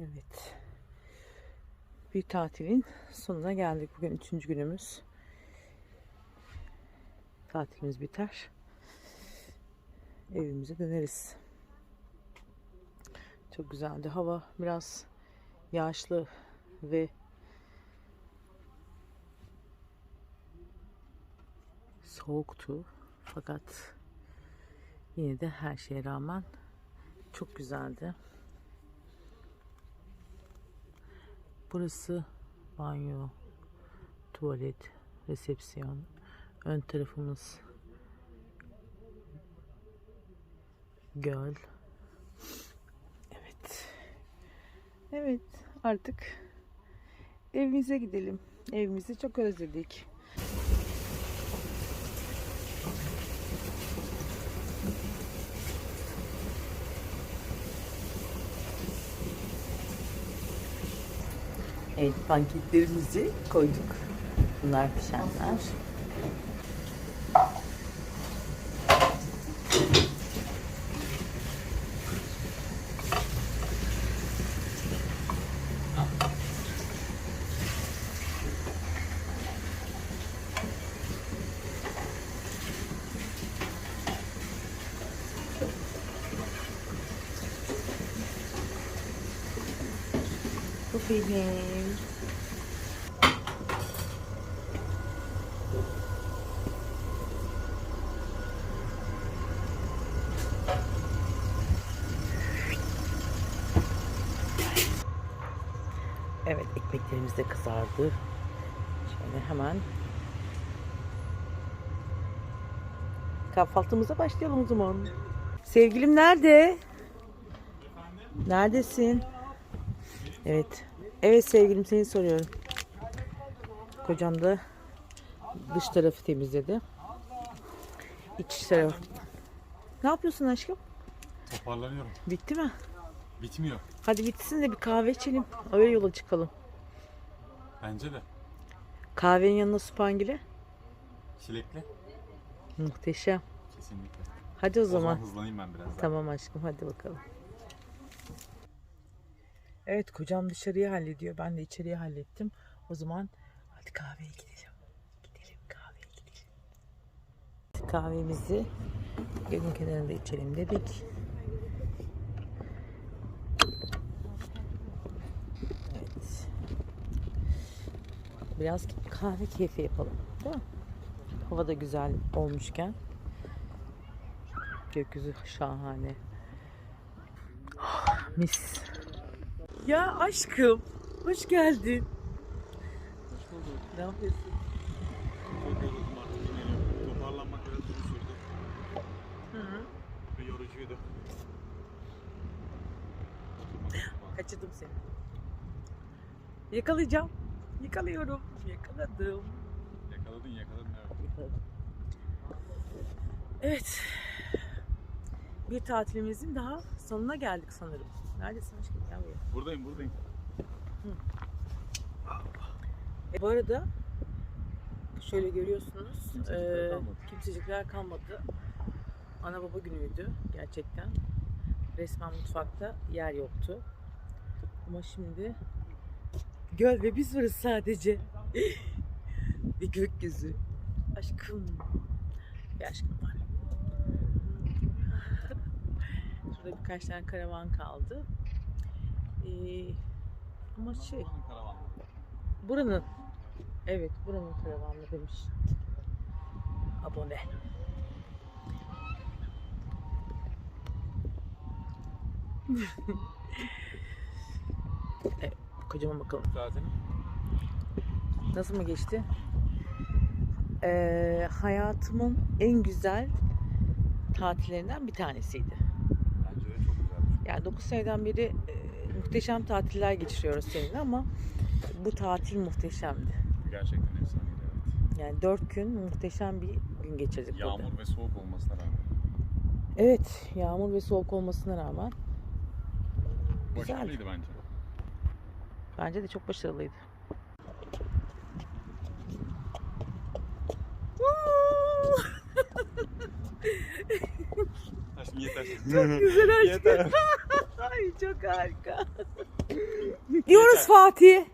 Evet. Bir tatilin sonuna geldik. Bugün üçüncü günümüz. Tatilimiz biter. Evimize döneriz. Çok güzeldi. Hava biraz yağışlı ve soğuktu. Fakat yine de her şeye rağmen çok güzeldi. Burası banyo, tuvalet, resepsiyon. Ön tarafımız göl. Evet. Evet, artık evimize gidelim. Evimizi çok özledik. Evet, pankeklerimizi koyduk. Bunlar pişenler. Benim. Evet ekmeklerimiz de kızardı. Şöyle hemen kahvaltımıza başlayalım o zaman. Sevgilim nerede? Neredesin? Evet. Evet sevgilim seni soruyorum. Kocam da dış tarafı temizledi. İç taraf. Ne yapıyorsun aşkım? Toparlanıyorum. Bitti mi? Bitmiyor. Hadi bitsin de bir kahve içelim. Öyle yola çıkalım. Bence de. Kahvenin yanına supangile. Çilekli. Muhteşem. Kesinlikle. Hadi o O zaman. zaman hızlanayım ben biraz daha. Tamam aşkım hadi bakalım. Evet kocam dışarıyı hallediyor. Ben de içeriye hallettim. O zaman hadi kahveye gidelim. Gidelim kahveye gidelim. Kahvemizi gölün kenarında içelim dedik. Evet. Biraz kahve keyfi yapalım. Değil mi? Hava da güzel olmuşken. Gökyüzü şahane. Mis. Ya aşkım, hoş geldin. Hoş bulduk. Ne yapıyorsun? Çok yoruldum artık dinleniyorum. Toparlanmak biraz uzun sürdü. Hı hı. Ve yorucuydu. Kaçırdım seni. Yakalayacağım. Yakalıyorum. Yakaladım. Yakaladın yakaladın evet. Yakaladım. Evet. Bir tatilimizin daha sonuna geldik sanırım. Neredesin aşkım? Gel buraya. Buradayım buradayım. E, bu arada şöyle görüyorsunuz Kimsecikler e, kalmadı. kimsecikler kalmadı. Ana baba günüydü gerçekten. Resmen mutfakta yer yoktu. Ama şimdi göl ve biz varız sadece. bir gökyüzü. Aşkım. Bir aşkım var. Şurada birkaç tane karavan kaldı. Ee, ama şey Buranın. Evet, buranın karavanı demiş. Abone. evet, kocama bakalım. Zaten Nasıl mı geçti? Ee, hayatımın en güzel tatillerinden bir tanesiydi. bence de çok güzeldi. Yani 9 seneden beri e, muhteşem tatiller geçiriyoruz seninle ama bu tatil muhteşemdi. Gerçekten efsaneydi evet. Yani 4 gün muhteşem bir gün geçirdik burada. Yağmur ve soğuk olmasına rağmen. Evet, yağmur ve soğuk olmasına rağmen Güzeldi. Başarılıydı bence. bence de çok başarılıydı. Aşkım yeter. Çok güzel aşkım. Ay çok harika. Gidiyoruz Fatih.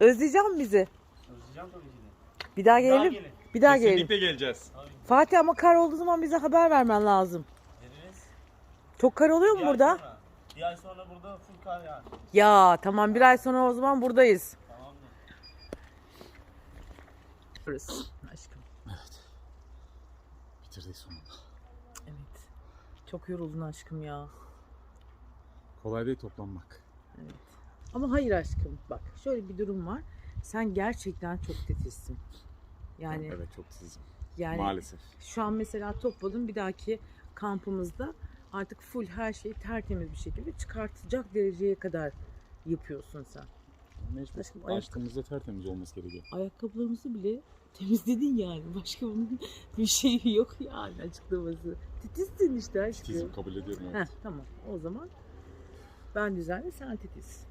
Özleyeceğim bizi. Özleyeceğim tabii ki de. Bir daha Bir daha gelelim. gelin. Bir daha gelelim. Kesinlikle geleceğiz. Fatih ama kar olduğu zaman bize haber vermen lazım. Geliriz. Çok kar oluyor mu Bir ay burada? sonra- Bir ay sonra burada full kar yani. Ya tamam bir ay sonra o zaman buradayız. Tamamdır. Burası aşkım. Bitirdik sonunda. Evet. Çok yoruldun aşkım ya. Kolay değil toplanmak. Ama hayır aşkım bak şöyle bir durum var. Sen gerçekten çok titizsin. Yani Evet çok titizim. yani Maalesef. şu an mesela topladım bir dahaki kampımızda artık full her şeyi tertemiz bir şekilde çıkartacak dereceye kadar yapıyorsun sen. Mecbur. Aşkım, ayak- Açtığımızda tertemiz olması gerekiyor. Ayakkabılarımızı bile temizledin yani. Başka bunun bir şeyi yok yani açıklaması. Titizsin işte aşkım. Titizim kabul ediyorum Heh, evet. tamam o zaman ben düzenli sen titiz.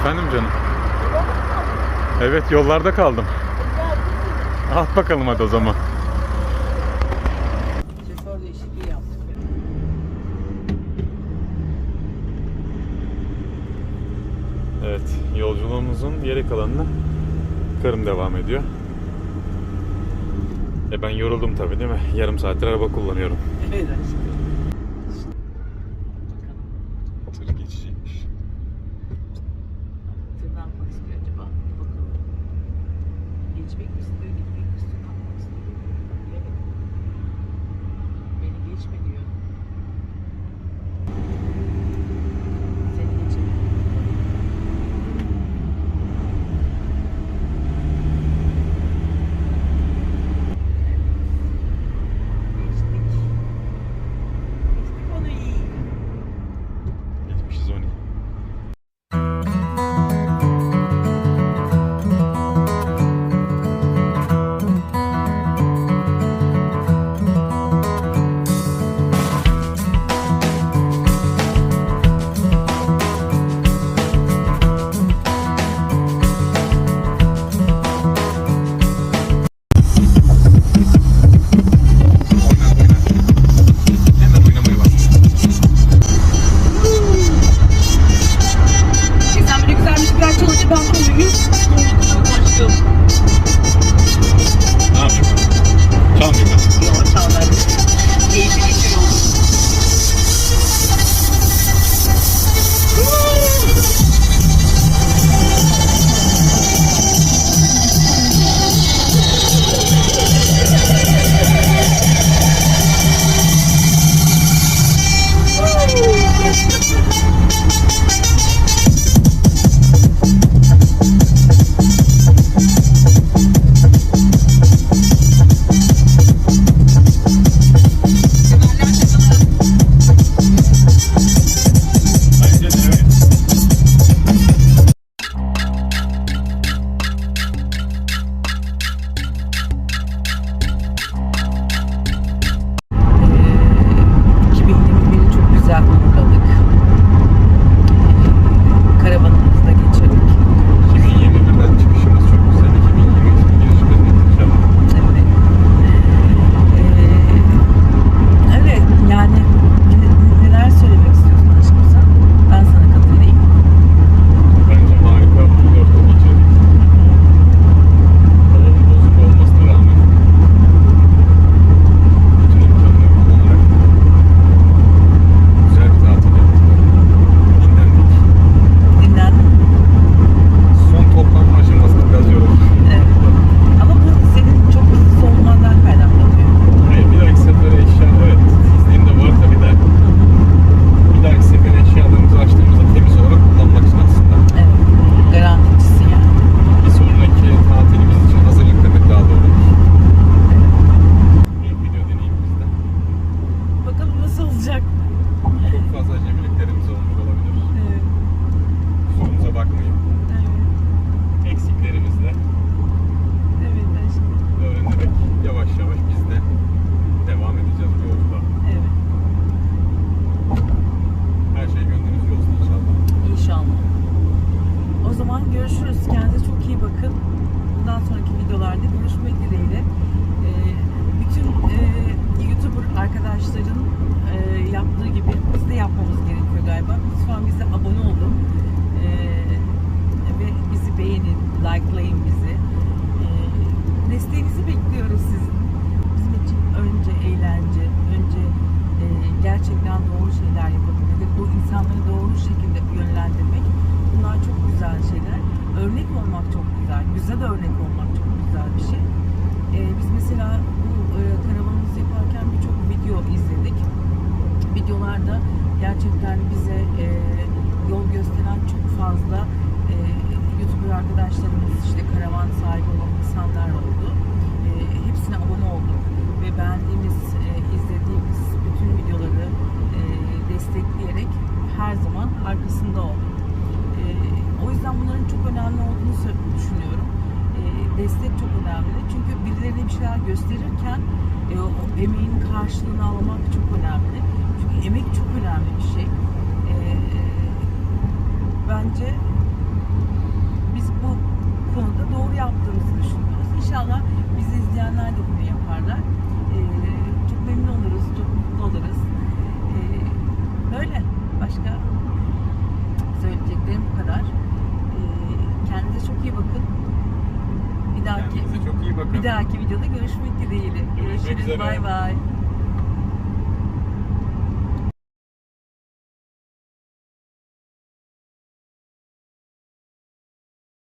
Efendim canım. Evet yollarda kaldım. At bakalım hadi o zaman. Evet, yolculuğumuzun geri kalanını Kırım devam ediyor. E ben yoruldum tabii değil mi? Yarım saattir araba kullanıyorum. Evet. Likelayın bizi. Ee, desteğinizi bekliyoruz sizin. Bizim için önce eğlence, önce e, gerçekten doğru şeyler yapabilmek, bu insanları doğru şekilde yönlendirmek bunlar çok güzel şeyler. Örnek olmak çok güzel, güzel örnek olmak çok güzel bir şey. Ee, biz mesela bu e, karavanımızı yaparken birçok video izledik. Videolarda gerçekten bize e, yol gösteren çok fazla e, YouTuber arkadaşlarımız, işte karavan sahibi olan insanlar oldu. E, hepsine abone olduk ve beğendiğimiz, e, izlediğimiz bütün videoları e, destekleyerek her zaman arkasında olduk. E, o yüzden bunların çok önemli olduğunu düşünüyorum. E, destek çok önemli. Çünkü birilerine bir şeyler gösterirken e, o emeğin karşılığını almak çok önemli. Çünkü emek çok önemli bir şey. E, bence biz bu konuda doğru yaptığımızı düşünüyoruz. İnşallah bizi izleyenler de bunu yaparlar. E, çok memnun oluruz, çok mutlu oluruz. E, böyle. Başka söyleyeceklerim bu kadar. E, kendinize çok iyi bakın. Bir dahaki Kendinize çok iyi bakın. bir dahaki videoda görüşmek dileğiyle. Görüşmek Görüşürüz. üzere. Bay bay.